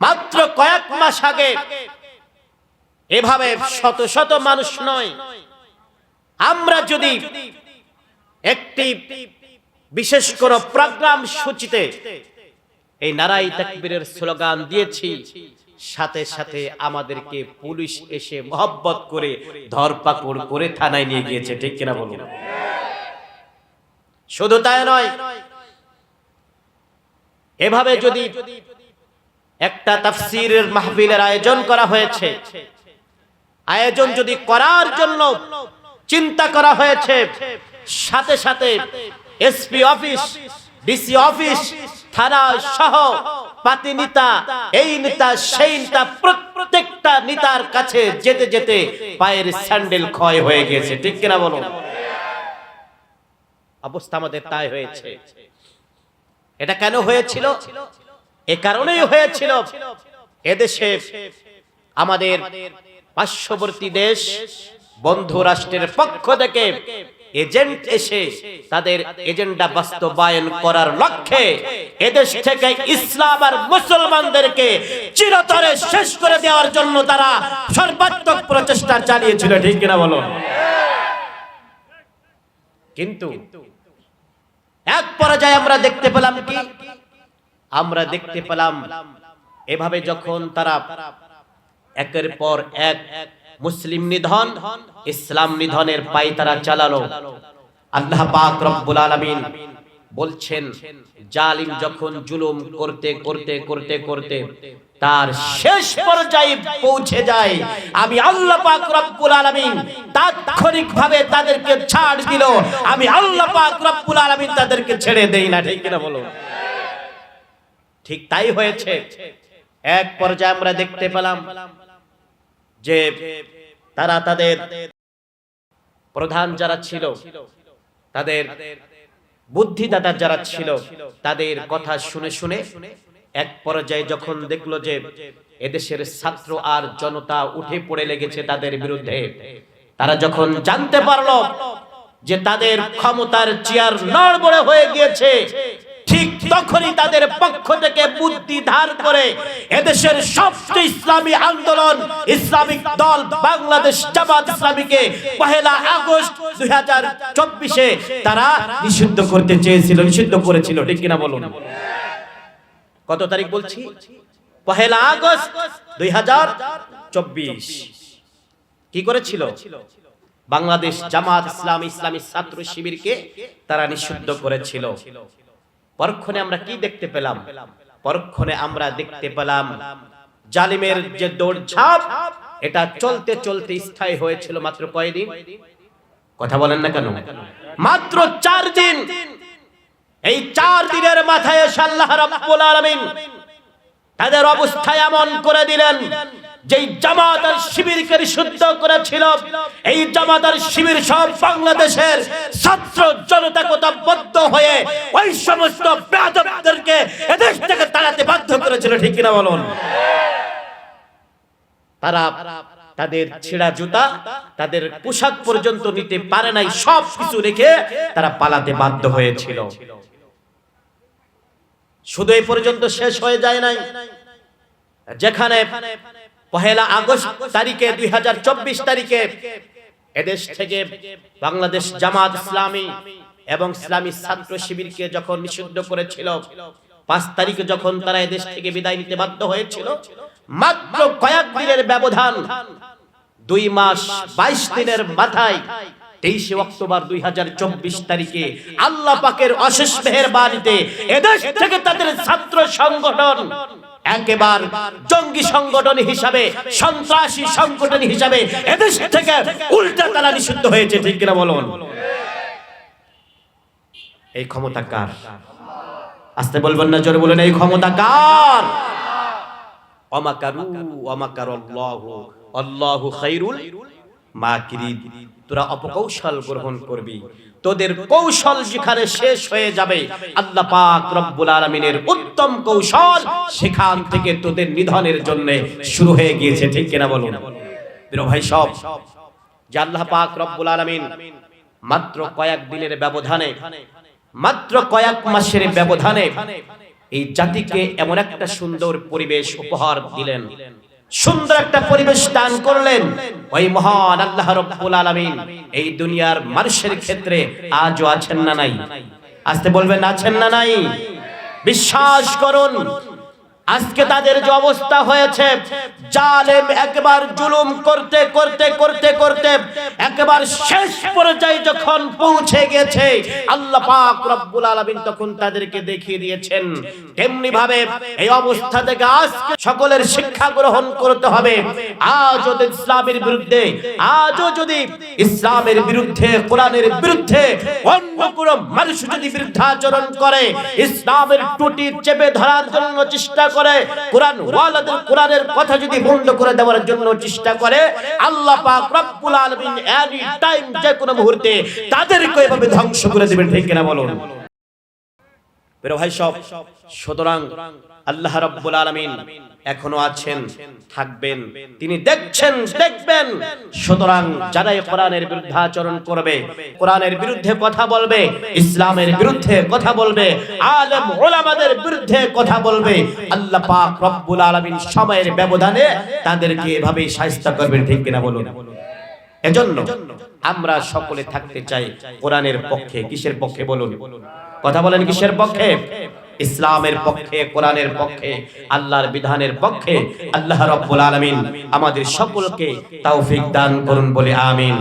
মাত্র কয়েক মাস আগে এভাবে শত শত মানুষ নয়। আমরা যদি একটি বিশেষ কোন প্রোগ্রাম সূচিতে এই নারাই তাকবীরের স্লোগান দিয়েছি, সাথে সাথে আমাদেরকে পুলিশ এসে মহব্বত করে ধরপাকড় করে থানায় নিয়ে গিয়েছে, ঠিক কিনা বলুন? শুধু তাই নয়, এভাবে যদি একটা তাফসিরের মাহফিলের আয়োজন করা হয়েছে। আয়োজন যদি করার জন্য চিন্তা করা হয়েছে, সাথে সাথে এসপি অফিস, ডিসি অফিস, থানা সহ পাতি নেতা, এই নেতা, সেই নেতা, প্রত্যেকটা নেতার কাছে যেতে যেতে পায়ের স্যান্ডেল ক্ষয় হয়ে গেছে। ঠিক কিনা বলুন? অবস্থা আমাদের তাই হয়েছে। এটা কেন হয়েছিল? এ কারণেই হয়েছিল এদেশে আমাদের পার্শ্ববর্তী দেশ, বন্ধু রাষ্ট্রের পক্ষ থেকে এজেন্ট এসে তাদের এজেন্ডা বাস্তবায়ন করার লক্ষ্যে এদেশ থেকে ইসলাম আর মুসলমানদেরকে চিরতরে শেষ করে দেওয়ার জন্য তারা সর্বাত্মক প্রচেষ্টা চালিয়েছিল, ঠিক কিনা বলো? কিন্তু এক পর্যায়ে আমরা দেখতে পেলাম কি? আমরা দেখতে পেলাম, এভাবে যখন তারা একের পর এক মুসলিম নিধন, ইসলাম নিধনের পাই তারা চালালো। আল্লাহ পাক রব্বুল আলামিন বলছেন, জালিম যখন জুলুম করতে করতে করতে করতে তার শেষ পর্যায়ে পৌঁছে যায়, আমি আল্লাহ পাক রব্বুল আলামিন তাৎক্ষণিকভাবে তাদেরকে ছাড় দিল। আমি আল্লাহ পাক রব্বুল আলামিন তাদেরকে ছেড়ে দেই না, ঠিক কিনা বলো? ঠিক তাই হয়েছে। এক পর্যায়ে আমরা দেখতে পেলাম যে তারা তাদের প্রধান যারা ছিল, তাদের বুদ্ধিদাতা যারা ছিল, তাদের কথা শুনে শুনে এক পর্যায়ে যখন দেখল যে এদেশের ছাত্র আর জনতা উঠে পড়ে লেগেছে তাদের বিরুদ্ধে, তারা যখন জানতে পারল যে তাদের ক্ষমতার চেয়ার নড়বড়ে হয়ে গিয়েছে, ঠিক তখনই তাদের পক্ষ থেকে বুদ্ধি ধার করে এদেশের সবচেয়ে ইসলামী আন্দোলন, ইসলামিক দল বাংলাদেশ জামাত ইসলামীকে পহেলা আগস্ট দুই হাজার চব্বিশে তারা নিষিদ্ধ করতে চেয়েছিল, নিষিদ্ধ করেছিল। ঠিক কিনা বলুন? কত তারিখ বলছি? পহেলা আগস্ট দুই হাজার চব্বিশ। কি করেছিল? বাংলাদেশ জামাত ইসলাম ইসলামী ছাত্র শিবিরকে তারা নিষিদ্ধ করেছিল। পরক্ষণে আমরা কি দেখতে পেলাম? পরক্ষণে আমরা দেখতে পেলাম জালিমের যে দৌড়ঝাঁপ, এটা চলতে চলতে স্থায়ী হয়েছিল মাত্র কয়দিন? কথা বলেন না কেন? মাত্র চার দিন। এই চার দিনের মাথায় আল্লাহ রাব্বুল আলামিন তাদের অবস্থা এমন করে দিলেন যেই জামাত আর শিবিরকে নিষিদ্ধ করেছিল, এই জামাত আর শিবির সব বাংলাদেশের ছাত্র জনতা কোথাবদ্ধ হয়ে ওই সমস্ত বেয়াদবদেরকে এদেশ থেকে তাড়াতে বাধ্য করেছিল, ঠিক কিনা বলুন? তারা তাদের ছেঁড়া জুতা, তাদের পোশাক পর্যন্ত নিতে পারে নাই, সব কিছু রেখে তারা পালাতে বাধ্য হয়েছিল। শুধু এই পর্যন্ত শেষ হয়ে যায় নাই। যেখানে পহেলা আগস্ট তারিখে দুই হাজার চব্বিশ তারিখে এদেশ থেকে বাংলাদেশ জামাত ইসলামী এবং ইসলামী ছাত্র শিবিরকে যখন নিষিদ্ধ করেছিল, পাঁচ তারিখে যখন তারা এদেশ থেকে বিদায় নিতে বাধ্য হয়েছিল, মাত্র কয়েক দিনের ব্যবধান, দুই মাস বাইশ দিনের মাথায় তেইশে অক্টোবর দুই হাজার চব্বিশ তারিখে আল্লাহ পাকের অশেষ মেহেরবানিতে এদেশ থেকে তাদের ছাত্র সংগঠন একেবার জঙ্গি সংগঠন হিসাবে, সন্ত্রাসী সংগঠন হিসাবে এদেশ থেকে উল্টা তারা নিষিদ্ধ হয়েছে, ঠিক কিনা বলুন? এই ক্ষমতা কার? আসতে বলবেন না, জোরে বলেন, এই ক্ষমতা কার? অমাকারু অমাকার আল্লাহ, আল্লাহু খাইরুল তোরা অপকৌশল গ্রহণ করবি। তোদের কৌশল যেখানে শেষ হয়ে যাবে, আল্লাহ পাক রব্বুল উত্তম কৌশল সেখান থেকে তোদের নিধনের জন্য শুরু হয়ে গিয়েছে, ঠিক কিনা বলুন? ভাই, সব। পাক রব্বুল মাত্র কয়েক দিনের ব্যবধানে, মাত্র কয়েক মাসের ব্যবধানে এই জাতিকে এমন একটা সুন্দর পরিবেশ উপহার দিলেন। সুন্দর একটা পরিবেশ দান করলেন। ওই মহান আল্লাহ রব্বুল আলামিন এই দুনিয়ার মানুষের ক্ষেত্রে আজও আছেন না নাই? আসতে বলবেন, আছেন না নাই? বিশ্বাস করুন আজকে তাদের যে অবস্থা হয়েছে, জালেম একবার জুলুম করতে করতে করতে করতে একবার শেষ পর্যায়ে যখন পৌঁছে গেছে, আল্লাহ পাক রব্বুল আলামিন তখন তাদেরকে দেখিয়ে দিয়েছেন। তেমনি ভাবে এই অবস্থা থেকে আজকে সকলের শিক্ষা গ্রহণ করতে হবে। আজ যদি ইসলামের বিরুদ্ধে, আজও যদি ইসলামের বিরুদ্ধে, কোরআনের বিরুদ্ধে অন্য কোনো মানুষ যদি বিরুদ্ধাচরণ করে, ইসলামের টুটি চেপে ধরার জন্য চেষ্টা করে, কোরআন ওয়ালাদের কোরআনের কথা যদি বন্ধ করে দেওয়ার জন্য চেষ্টা করে, আল্লাহ পাক রব্বুল আলামিন এনি টাইম যে কোনো মুহূর্তে তাদেরকে এভাবে ধ্বংস করে দিবেন, ঠিক কিনা বলুন? প্রিয় ভাই সব, সুতরাং আল্লাহ রাব্বুল আলামিন এখনও আছেন, থাকবেন। তিনি দেখছেন, দেখবেন। সুতরাং যারা এই কোরআনের বিরুদ্ধে আচরণ করবে, কোরআনের বিরুদ্ধে কথা বলবে, ইসলামের বিরুদ্ধে কথা বলবে, আলেম ওলামাদের বিরুদ্ধে কথা বলবে, আল্লাহ পাক রব্বুল আলামিন সময়ের ব্যবধানে তাদেরকে এভাবে শায়েস্তা করবেন, ঠিক কিনা বলুন? এজন্য আমরা সকলে থাকতে চাই কোরআনের পক্ষে, কিসের পক্ষে বলুন? কথা বলেন কিসের পক্ষে? ইসলামের পক্ষে, কোরআনের পক্ষে, আল্লাহর বিধানের পক্ষে, আল্লাহ রব্বুল আলামিন আমাদের সকলকে তৌফিক দান করুন বলে আমিন।